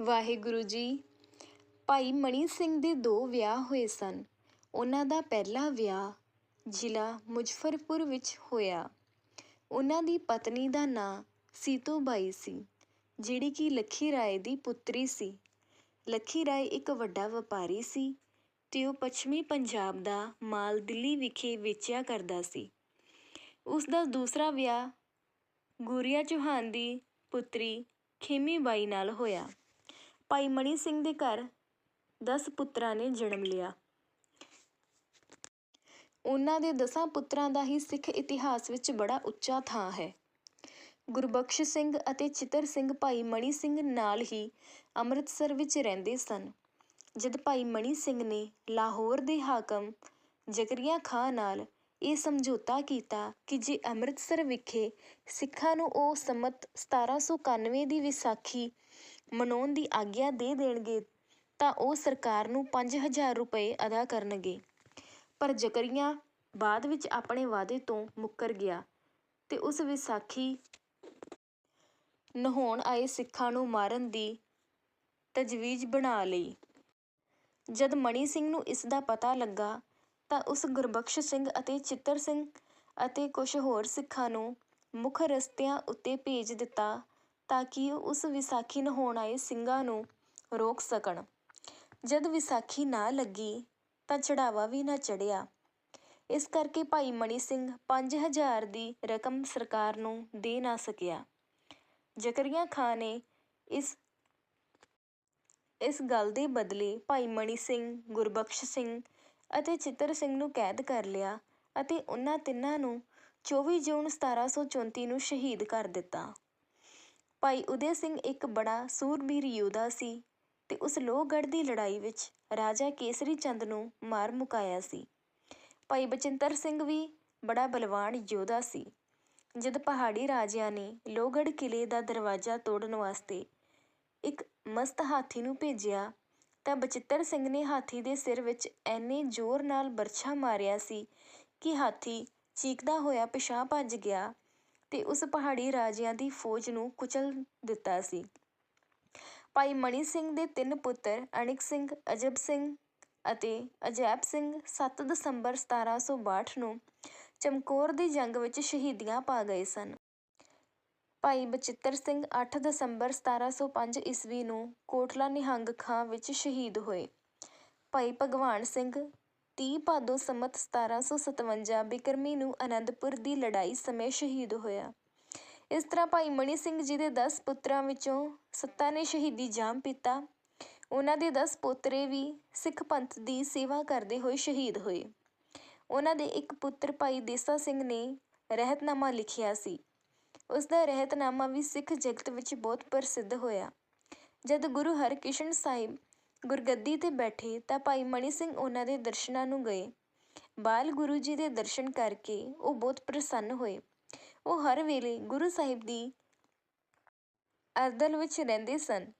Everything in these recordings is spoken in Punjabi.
ਵਾਹਿਗੁਰੂ ਜੀ, ਭਾਈ ਮਣੀ ਸਿੰਘ ਦੇ ਦੋ ਵਿਆਹ ਹੋਏ ਸਨ। ਉਹਨਾਂ ਦਾ ਪਹਿਲਾ ਵਿਆਹ ਜ਼ਿਲ੍ਹਾ ਮੁਜ਼ਫਰਪੁਰ ਵਿੱਚ ਹੋਇਆ। ਉਹਨਾਂ ਦੀ ਪਤਨੀ ਦਾ ਨਾਂ ਸੀਤੋ ਬਾਈ ਸੀ, ਜਿਹੜੀ ਕਿ ਲੱਖੀ ਰਾਏ ਦੀ ਪੁੱਤਰੀ ਸੀ। ਲੱਖੀ ਰਾਏ ਇੱਕ ਵੱਡਾ ਵਪਾਰੀ ਸੀ ਤੇ ਉਹ ਪੱਛਮੀ ਪੰਜਾਬ ਦਾ ਮਾਲ ਦਿੱਲੀ ਵਿਖੇ ਵੇਚਿਆ ਕਰਦਾ ਸੀ। ਉਸ ਦਾ ਦੂਸਰਾ ਵਿਆਹ ਗੁਰੀਆ ਚੌਹਾਨ ਦੀ ਪੁੱਤਰੀ ਖੇਮੀ ਬਾਈ ਨਾਲ ਹੋਇਆ। ਭਾਈ ਮਣੀ ਸਿੰਘ ਦੇ ਘਰ 10 ਪੁੱਤਰਾਂ ਨੇ ਜਨਮ ਲਿਆ। ਉਹਨਾਂ ਦੇ ਦਸਾਂ ਪੁੱਤਰਾਂ ਦਾ ਹੀ ਸਿੱਖ ਇਤਿਹਾਸ ਵਿੱਚ ਬੜਾ ਉੱਚਾ ਥਾਂ ਹੈ। ਗੁਰਬਖਸ਼ ਸਿੰਘ ਅਤੇ ਚਿੱਤਰ ਸਿੰਘ ਭਾਈ ਮਣੀ ਸਿੰਘ ਨਾਲ ਹੀ ਅੰਮ੍ਰਿਤਸਰ ਵਿੱਚ ਰਹਿੰਦੇ ਸਨ। ਜਦ ਭਾਈ ਮਣੀ ਸਿੰਘ ਨੇ ਲਾਹੌਰ ਦੇ ਹਾਕਮ ਜ਼ਕਰੀਆ ਖਾਂ ਨਾਲ ਇਹ ਸਮਝੌਤਾ ਕੀਤਾ ਕਿ ਜੇ ਅੰਮ੍ਰਿਤਸਰ ਵਿਖੇ ਸਿੱਖਾਂ ਨੂੰ ਉਹ ਸੰਮਤ 1791 ਦੀ ਵਿਸਾਖੀ ਮਨਾਉਣ ਦੀ ਆਗਿਆ ਦੇ ਦੇਣਗੇ, ਤਾਂ ਉਹ ਸਰਕਾਰ ਨੂੰ 5000 ਰੁਪਏ ਅਦਾ ਕਰਨਗੇ। ਪਰ ਜ਼ਕਰੀਆ ਬਾਅਦ ਵਿੱਚ ਆਪਣੇ ਵਾਅਦੇ ਤੋਂ ਮੁੱਕਰ ਗਿਆ ਤੇ ਉਸ ਵਿਸਾਖੀ ਨਹਾਉਣ ਆਏ ਸਿੱਖਾਂ ਨੂੰ ਮਾਰਨ ਦੀ ਤਜਵੀਜ਼ ਬਣਾ ਲਈ। ਜਦ ਮਣੀ ਸਿੰਘ ਨੂੰ ਇਸ ਦਾ ਪਤਾ ਲੱਗਾ, ਤਾਂ ਉਸ ਗੁਰਬਖਸ਼ ਸਿੰਘ ਅਤੇ ਚਿੱਤਰ ਸਿੰਘ ਅਤੇ ਕੁਝ ਹੋਰ ਸਿੱਖਾਂ ਨੂੰ ਮੁੱਖ ਰਸਤਿਆਂ ਉੱਤੇ ਭੇਜ ਦਿੱਤਾ ਤਾਂ ਕਿ ਉਸ ਵਿਸਾਖੀ ਨਹਾਉਣ ਆਏ ਸਿੰਘਾਂ ਨੂੰ ਰੋਕ ਸਕਣ। ਜਦ ਵਿਸਾਖੀ ਨਾ ਲੱਗੀ ਤਾਂ ਚੜਾਵਾ ਵੀ ਨਾ ਚੜਿਆ। ਇਸ ਕਰਕੇ ਭਾਈ ਮਣੀ ਸਿੰਘ 5000 ਦੀ ਰਕਮ ਸਰਕਾਰ ਨੂੰ ਦੇ ਨਾ ਸਕਿਆ। ਜ਼ਕਰੀਆ ਖਾਂ ਨੇ ਇਸ ਇਸ ਗੱਲ ਦੇ ਬਦਲੇ ਭਾਈ ਮਣੀ ਸਿੰਘ, ਗੁਰਬਖਸ਼ ਸਿੰਘ ਅਤੇ ਚਿੱਤਰ ਸਿੰਘ ਨੂੰ ਕੈਦ ਕਰ ਲਿਆ ਅਤੇ ਉਹਨਾਂ ਤਿੰਨਾਂ ਨੂੰ 24 ਜੂਨ 1734 ਨੂੰ ਸ਼ਹੀਦ ਕਰ ਦਿੱਤਾ। ਭਾਈ ਉਦੈ ਸਿੰਘ ਇੱਕ ਬੜਾ ਸੂਰਬੀਰ ਯੋਧਾ ਸੀ ਤੇ ਉਸ ਲੋਹਗੜ੍ਹ ਦੀ ਲੜਾਈ ਵਿੱਚ ਰਾਜਾ ਕੇਸਰੀ ਚੰਦ ਨੂੰ ਮਾਰ ਮੁਕਾਇਆ ਸੀ। ਭਾਈ ਬਚਿੰਤਰ ਸਿੰਘ ਵੀ ਬੜਾ ਬਲਵਾਨ ਯੋਧਾ ਸੀ। ਜਦ ਪਹਾੜੀ ਰਾਜਿਆਂ ਨੇ ਲੋਹਗੜ੍ਹ ਕਿਲੇ ਦਾ ਦਰਵਾਜ਼ਾ ਤੋੜਨ ਵਾਸਤੇ ਇੱਕ ਮਸਤ ਹਾਥੀ ਨੂੰ ਭੇਜਿਆ, ਤਾਂ ਬਚਿੱਤਰ ਸਿੰਘ ਨੇ ਹਾਥੀ ਦੇ ਸਿਰ ਵਿੱਚ ਐਨੇ ਜ਼ੋਰ ਨਾਲ ਬਰਛਾ ਮਾਰਿਆ ਸੀ ਕਿ ਹਾਥੀ ਚੀਕਦਾ ਹੋਇਆ ਪਿਛਾਂਹ ਭੱਜ ਗਿਆ ਅਤੇ ਉਸ ਪਹਾੜੀ ਰਾਜਿਆਂ ਦੀ ਫੌਜ ਨੂੰ ਕੁਚਲ ਦਿੱਤਾ ਸੀ। ਭਾਈ ਮਣੀ ਸਿੰਘ ਦੇ ਤਿੰਨ ਪੁੱਤਰ ਅਣਿਕ ਸਿੰਘ, ਅਜਬ ਸਿੰਘ ਅਤੇ ਅਜੈਬ ਸਿੰਘ 7 ਦਸੰਬਰ 1762 ਨੂੰ ਚਮਕੌਰ ਦੀ ਜੰਗ ਵਿੱਚ ਸ਼ਹੀਦੀਆਂ ਪਾ ਗਏ ਸਨ। ਭਾਈ ਬਚਿੱਤਰ ਸਿੰਘ 8 ਦਸੰਬਰ 1705 ਈਸਵੀ ਨੂੰ ਕੋਟਲਾ ਨਿਹੰਗ ਖਾਂ ਵਿੱਚ ਸ਼ਹੀਦ ਹੋਏ। ਭਾਈ ਭਗਵਾਨ ਸਿੰਘ 30 ਭਾਦੋ ਸੰਮਤ 1757 ਬਿਕਰਮੀ ਨੂੰ ਅਨੰਦਪੁਰ ਦੀ ਲੜਾਈ ਸਮੇਂ ਸ਼ਹੀਦ ਹੋਇਆ। ਇਸ ਤਰ੍ਹਾਂ ਭਾਈ ਮਣੀ ਸਿੰਘ ਜੀ ਦੇ 10 ਪੁੱਤਰਾਂ ਵਿੱਚੋਂ ਸੱਤਾਂ ਨੇ ਸ਼ਹੀਦੀ ਜਾਮ ਪੀਤਾ। ਉਹਨਾਂ ਦੇ 10 ਪੋਤਰੇ ਵੀ ਸਿੱਖ ਪੰਥ ਦੀ ਸੇਵਾ ਕਰਦੇ ਹੋਏ ਸ਼ਹੀਦ ਹੋਏ। ਉਹਨਾਂ ਦੇ ਇੱਕ ਪੁੱਤਰ ਭਾਈ ਦੇਸਾ ਸਿੰਘ ਨੇ ਰਹਿਤਨਾਮਾ ਲਿਖਿਆ ਸੀ। ਉਸ ਦਾ ਰਹਿਤਨਾਮਾ ਵੀ ਸਿੱਖ ਜਗਤ ਵਿੱਚ ਬਹੁਤ ਪ੍ਰਸਿੱਧ ਹੋਇਆ। ਜਦ ਗੁਰੂ ਹਰਕ੍ਰਿਸ਼ਨ ਸਾਹਿਬ ਗੁਰਗੱਦੀ ਤੇ ਬੈਠੇ ਤਾਂ ਭਾਈ ਮਣੀ ਸਿੰਘ ਉਹਨਾਂ ਦੇ ਦਰਸ਼ਨਾਂ ਨੂੰ ਗਏ। ਬਾਲ ਗੁਰੂ ਜੀ ਦੇ ਦਰਸ਼ਨ ਕਰਕੇ ਉਹ ਬਹੁਤ ਪ੍ਰਸੰਨ ਹੋਏ। ਉਹ ਹਰ ਵੇਲੇ ਗੁਰੂ ਸਾਹਿਬ ਦੀ ਅਰਦਲ ਵਿੱਚ ਰਹਿੰਦੇ ਸਨ।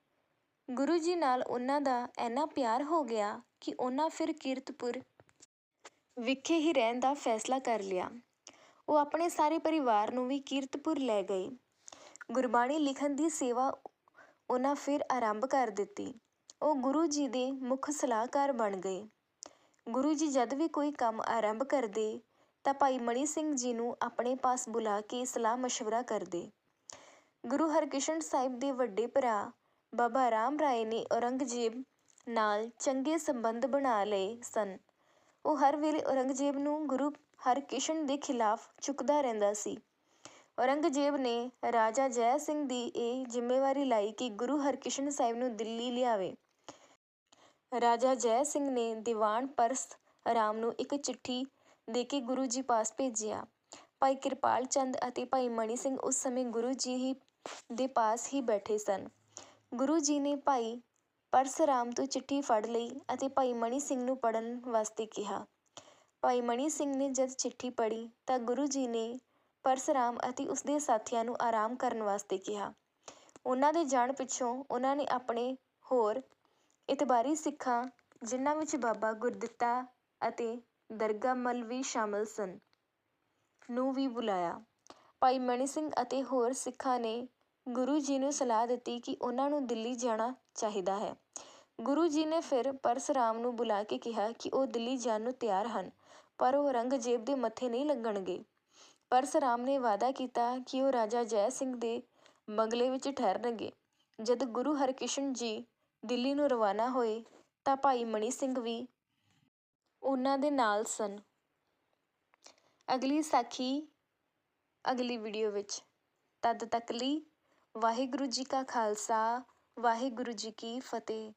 ਗੁਰੂ ਜੀ ਨਾਲ ਉਹਨਾਂ ਦਾ ਇੰਨਾ ਪਿਆਰ ਹੋ ਗਿਆ ਕਿ ਉਹਨਾਂ ਫਿਰ ਕੀਰਤਪੁਰ ਵਿਖੇ ਹੀ ਰਹਿਣ ਦਾ ਫੈਸਲਾ ਕਰ ਲਿਆ। ਉਹ ਆਪਣੇ ਸਾਰੇ ਪਰਿਵਾਰ ਨੂੰ ਵੀ ਕੀਰਤਪੁਰ ਲੈ ਗਏ। ਗੁਰਬਾਣੀ ਲਿਖਣ ਦੀ ਸੇਵਾ ਉਹਨਾਂ ਫਿਰ ਆਰੰਭ ਕਰ ਦਿੱਤੀ। ਉਹ ਗੁਰੂ ਜੀ ਦੇ ਮੁੱਖ ਸਲਾਹਕਾਰ ਬਣ ਗਏ। ਗੁਰੂ ਜੀ ਜਦ ਵੀ ਕੋਈ ਕੰਮ ਆਰੰਭ ਕਰਦੇ, ਤਾਂ ਭਾਈ ਮਣੀ ਸਿੰਘ ਜੀ ਨੂੰ ਆਪਣੇ ਪਾਸ ਬੁਲਾ ਕੇ ਸਲਾਹ ਮਸ਼ਵਰਾ ਕਰਦੇ। ਗੁਰੂ ਹਰਕ੍ਰਿਸ਼ਨ ਸਾਹਿਬ ਦੇ ਵੱਡੇ ਭਰਾ ਬਾਬਾ ਰਾਮ ਰਾਏ ਨੇ ਔਰੰਗਜ਼ੇਬ ਨਾਲ ਚੰਗੇ ਸੰਬੰਧ ਬਣਾ ਲਏ ਸਨ। ਉਹ ਹਰ ਵੇਲੇ ਔਰੰਗਜ਼ੇਬ ਨੂੰ ਗੁਰੂ ਹਰਕ੍ਰਿਸ਼ਨ ਦੇ ਖਿਲਾਫ ਚੁੱਕਦਾ ਰਹਿੰਦਾ ਸੀ। ਔਰੰਗਜ਼ੇਬ ਨੇ ਰਾਜਾ ਜੈ ਸਿੰਘ ਦੀ ਇਹ ਜ਼ਿੰਮੇਵਾਰੀ ਲਈ ਕਿ ਗੁਰੂ ਹਰਕ੍ਰਿਸ਼ਨ ਸਾਹਿਬ ਨੂੰ ਦਿੱਲੀ ਲਿਆਵੇ। ਰਾਜਾ ਜੈ ਸਿੰਘ ਨੇ ਦੀਵਾਨ ਪਰਸ ਰਾਮ ਨੂੰ ਇੱਕ ਚਿੱਠੀ ਦੇ ਕੇ ਗੁਰੂ ਜੀ ਪਾਸ ਭੇਜਿਆ। ਭਾਈ ਕਿਰਪਾਲ ਚੰਦ ਅਤੇ ਭਾਈ ਮਣੀ ਸਿੰਘ ਉਸ ਸਮੇਂ ਗੁਰੂ ਜੀ ਹੀ ਦੇ ਪਾਸ ਹੀ ਬੈਠੇ ਸਨ। ਗੁਰੂ ਜੀ ਨੇ ਭਾਈ ਪਰਸਰਾਮ ਤੋਂ ਚਿੱਠੀ ਫੜ ਲਈ ਅਤੇ ਭਾਈ ਮਣੀ ਸਿੰਘ ਨੂੰ ਪੜਨ ਵਾਸਤੇ ਕਿਹਾ। ਭਾਈ ਮਣੀ ਸਿੰਘ ਨੇ ਜਦ ਚਿੱਠੀ ਪੜ੍ਹੀ ਤਾਂ ਗੁਰੂ ਜੀ ਨੇ ਪਰਸਰਾਮ ਅਤੇ ਉਸਦੇ ਸਾਥੀਆਂ ਨੂੰ ਆਰਾਮ ਕਰਨ ਵਾਸਤੇ ਕਿਹਾ। ਉਹਨਾਂ ਦੇ ਜਾਣ ਪਿੱਛੋਂ ਉਹਨਾਂ ਨੇ ਆਪਣੇ ਹੋਰ ਇਤਬਾਰੀ ਸਿੱਖਾਂ, ਜਿਨ੍ਹਾਂ ਵਿੱਚ ਬਾਬਾ ਗੁਰਦਿੱਤਾ ਅਤੇ ਦਰਗਾ ਮੱਲ ਵੀ ਸ਼ਾਮਲ ਸਨ, ਨੂੰ ਵੀ ਬੁਲਾਇਆ। ਭਾਈ ਮਣੀ ਸਿੰਘ ਅਤੇ ਹੋਰ ਸਿੱਖਾਂ ਨੇ ਗੁਰੂ ਜੀ ਨੂੰ ਸਲਾਹ ਦਿੱਤੀ ਕਿ ਉਹਨਾਂ ਨੂੰ ਦਿੱਲੀ ਜਾਣਾ ਚਾਹੀਦਾ ਹੈ। ਗੁਰੂ ਜੀ ਨੇ ਫਿਰ ਪਰਸਰਾਮ ਨੂੰ ਬੁਲਾ ਕੇ ਕਿਹਾ ਕਿ ਉਹ ਦਿੱਲੀ ਜਾਣ ਨੂੰ ਤਿਆਰ ਹਨ, ਪਰ ਉਹ ਔਰੰਗਜ਼ੇਬ ਦੇ ਮੱਥੇ ਨਹੀਂ ਲੱਗਣਗੇ। ਪਰਸਰਾਮ ਨੇ ਵਾਅਦਾ ਕੀਤਾ ਕਿ ਉਹ ਰਾਜਾ ਜੈ ਸਿੰਘ ਦੇ ਬੰਗਲੇ ਵਿੱਚ ਠਹਿਰਨਗੇ। ਜਦ ਗੁਰੂ ਹਰਕ੍ਰਿਸ਼ਨ ਜੀ ਦਿੱਲੀ ਨੂੰ ਰਵਾਨਾ ਹੋਏ ਤਾਂ ਭਾਈ ਮਣੀ ਸਿੰਘ ਵੀ ਉਹਨਾਂ ਦੇ ਨਾਲ ਸਨ। ਅਗਲੀ ਸਾਖੀ, ਅਗਲੀ ਵੀਡੀਓ ਵਿੱਚ। ਤਦ ਤੱਕ ਲਈ ਵਾਹਿਗੁਰੂ ਜੀ ਕਾ ਖਾਲਸਾ, ਵਾਹਿਗੁਰੂ ਜੀ ਕੀ ਫਤਿਹ।